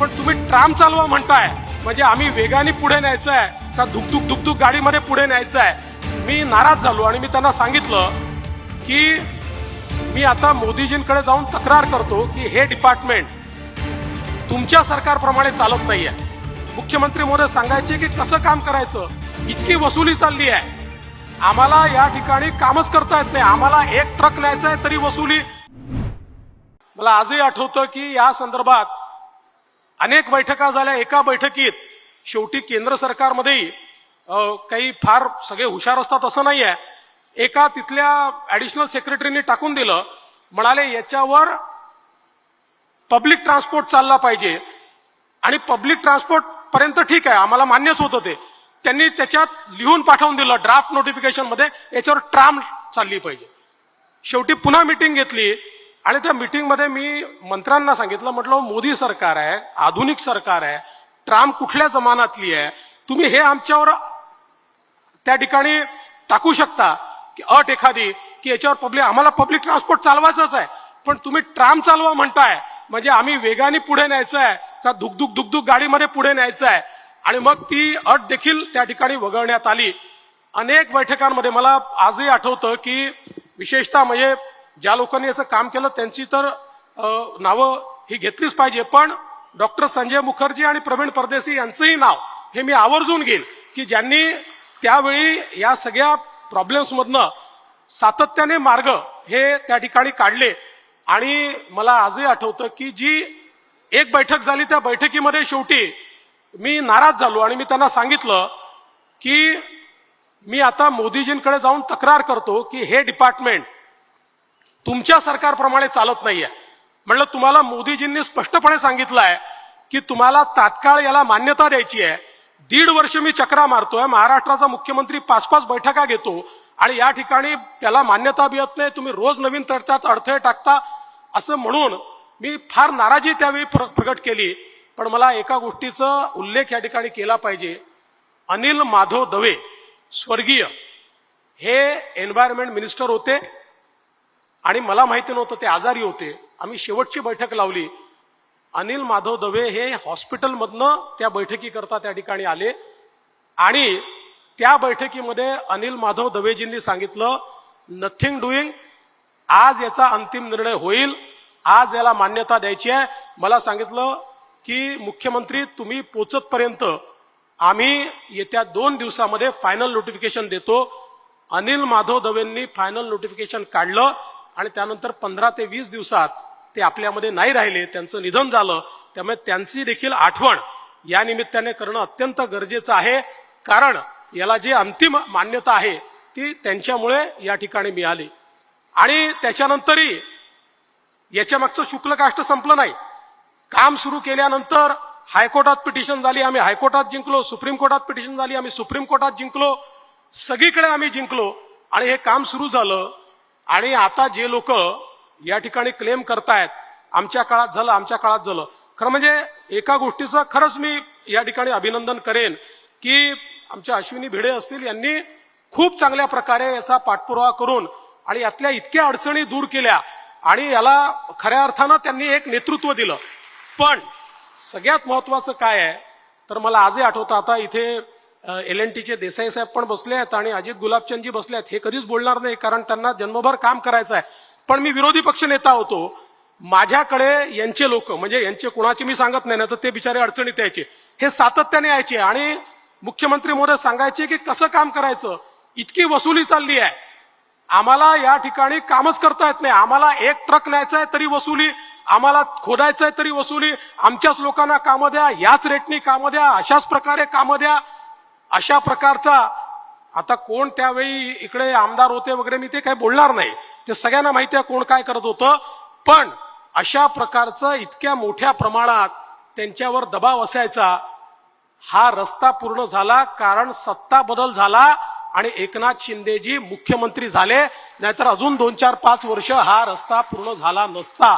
पण तुम्ही ट्राम चालवा म्हणताय. म्हणजे आम्ही वेगाने पुढे न्यायचं आहे का धुकधुक धुकधुक गाडीमध्ये पुढे न्यायचं आहे मी नाराज झालो आणि मी त्यांना सांगितलं की मी आता मोदीजींकडे जाऊन तक्रार करतो की हे डिपार्टमेंट तुमच्या सरकारप्रमाणे चालत आहे मुख्यमंत्री मोदी सांगायचे की कसं काम करायचं? इतकी वसुली चालली आहे. आम्हाला या ठिकाणी कामच करता येत नाही. आम्हाला एक ट्रक न्यायचा आहे तरी वसुली. मला आजही आठवतं की या संदर्भात अनेक बैठका झाल्या. एका बैठकीत शेवटी केंद्र सरकारमध्येही काही फार सगळे हुशार असतात असं नाही आहे एका तिथल्या ऍडिशनल सेक्रेटरीने टाकून दिलं. म्हणाले याच्यावर पब्लिक ट्रान्सपोर्ट चालला पाहिजे. आणि पब्लिक ट्रान्सपोर्ट पर्यंत ठीक आहे. आम्हाला मान्यच होतं ते. त्यांनी त्याच्यात लिहून पाठवून दिलं ड्राफ्ट नोटिफिकेशनमध्ये याच्यावर ट्राम चालली पाहिजे. शेवटी पुन्हा मिटिंग घेतली. आणि त्या मीटिंगमध्ये मी मंत्र्यांना सांगितलं म्हटलं मोदी सरकार आहे आधुनिक सरकार आहे ट्राम कुठल्या जमानातली आहे तुम्ही हे आमच्यावर त्या ठिकाणी टाकू शकता की अट एखादी की याच्यावर पब्लिक आम्हाला पब्लिक ट्रान्सपोर्ट चालवायचंच आहे. पण तुम्ही ट्राम चालवा म्हणताय म्हणजे आम्ही वेगाने पुढे न्यायचं आहे का धुकधुक धुकधुक गाडीमध्ये पुढे न्यायचं आहे आणि मग ती अट देखील त्या ठिकाणी वगळण्यात आली. अनेक बैठकांमध्ये मला आजही आठवतं की विशेषतः म्हणजे ज्या लोकांनी याचं काम केलं त्यांची तर नावं ही घेतलीच पाहिजे. पण डॉक्टर संजय मुखर्जी आणि प्रवीण परदेशी यांचंही नाव हे मी आवर्जून घेईन की ज्यांनी त्यावेळी या सगळ्या प्रॉब्लेम्समधनं सातत्याने मार्ग हे त्या ठिकाणी काढले. आणि मला आजही आठवतं की जी एक बैठक झाली त्या बैठकीमध्ये शेवटी मी नाराज झालो आणि मी त्यांना सांगितलं की मी आता मोदीजींकडे जाऊन तक्रार करतो की हे डिपार्टमेंट तुमच्या सरकारप्रमाणे चालत नाहीये. म्हणलं तुम्हाला मोदीजींनी स्पष्टपणे सांगितलं आहे की तुम्हाला तात्काळ याला मान्यता द्यायची आहे. दीड वर्ष मी चक्रा मारतोय. महाराष्ट्राचा मुख्यमंत्री पाच पाच बैठका घेतो आणि या ठिकाणी त्याला मान्यता मिळत नाही. तुम्ही रोज नवीन त्याच्यात अडथळे टाकता. असं म्हणून मी फार नाराजी त्यावेळी प्र- प्रकट केली. पण मला एका गोष्टीचा उल्लेख या ठिकाणी केला पाहिजे. अनिल माधव दवे स्वर्गीय. हे एन्व्हायरमेंट मिनिस्टर होते. आणि मला माहिती नव्हतं ते आजारी होते. आम्ही शेवटची बैठक लावली. अनिल माधव दवे हे हॉस्पिटलमधनं त्या बैठकीकरता त्या ठिकाणी आले. आणि त्या बैठकीमध्ये अनिल माधव दवेजींनी सांगितलं नथिंग डुईंग आज याचा अंतिम निर्णय होईल. आज याला मान्यता द्यायची आहे. मला सांगितलं की मुख्यमंत्री तुम्ही पोचतपर्यंत आम्ही येत्या दोन दिवसामध्ये फायनल नोटिफिकेशन देतो. अनिल माधव दवेंनी फायनल नोटिफिकेशन काढलं. आणि त्यानंतर पंधरा ते वीस दिवसात ते आपल्यामध्ये नाही राहिले त्यांचं निधन झालं त्यामुळे त्यांची देखील आठवण या निमित्ताने करणं अत्यंत गरजेचं आहे. कारण याला जी अंतिम मान्यता आहे ती त्यांच्यामुळे या ठिकाणी मिळाली. आणि त्याच्यानंतरही याच्या मागचं शुक्ल काष्ट संपलं नाही. काम सुरू केल्यानंतर हायकोर्टात पिटिशन झाली आम्ही हायकोर्टात जिंकलो सुप्रीम कोर्टात पिटिशन झाली आम्ही सुप्रीम कोर्टात जिंकलो सगळीकडे आम्ही जिंकलो आणि हे काम सुरू झालं. आणि आता जे लोक या ठिकाणी क्लेम करतायत आमच्या काळात झालं आमच्या काळात झालं. खरं म्हणजे एका गोष्टीचं खरंच मी या ठिकाणी अभिनंदन करेन की आमच्या अश्विनी भिडे असतील यांनी खूप चांगल्या प्रकारे याचा पाठपुरावा करून आणि यातल्या इतक्या अडचणी दूर केल्या आणि याला खऱ्या अर्थानं त्यांनी एक नेतृत्व दिलं. पण सगळ्यात महत्वाचं काय आहे तर मला आजही आठवतं आता इथे एल एन टीचे देसाई साहेब पण बसले आहेत आणि अजित गुलाबचंदजी बसले आहेत. हे कधीच बोलणार नाही कारण त्यांना जन्मभर काम करायचं आहे. पण मी विरोधी पक्ष नेता होतो. माझ्याकडे यांचे लोक म्हणजे यांचे कोणाचे मी सांगत नाही ना तर ते बिचारे अडचणीत यायचे. हे सातत्याने यायचे आणि मुख्यमंत्री मोदी सांगायचे की कसं काम करायचं? इतकी वसुली चालली आहे. आम्हाला या ठिकाणी कामच करता येत नाही. आम्हाला एक ट्रक न्यायचा आहे तरी वसुली आम्हाला खोदायचं आहे तरी वसुली आमच्याच लोकांना कामं द्या याच रेटनी कामं द्या अशाच प्रकारे कामं द्या. अशा प्रकारचा आता कोण त्यावेळी इकडे आमदार होते वगैरे मी ते काही बोलणार नाही. ते सगळ्यांना माहिती आहे कोण काय करत होतं. पण अशा प्रकारचं इतक्या मोठ्या प्रमाणात त्यांच्यावर दबाव असायचा. हा रस्ता पूर्ण झाला कारण सत्ता बदल झाला आणि एकनाथ शिंदेजी मुख्यमंत्री झाले. नाहीतर अजून दोन चार पाच वर्ष हा रस्ता पूर्ण झाला नसता.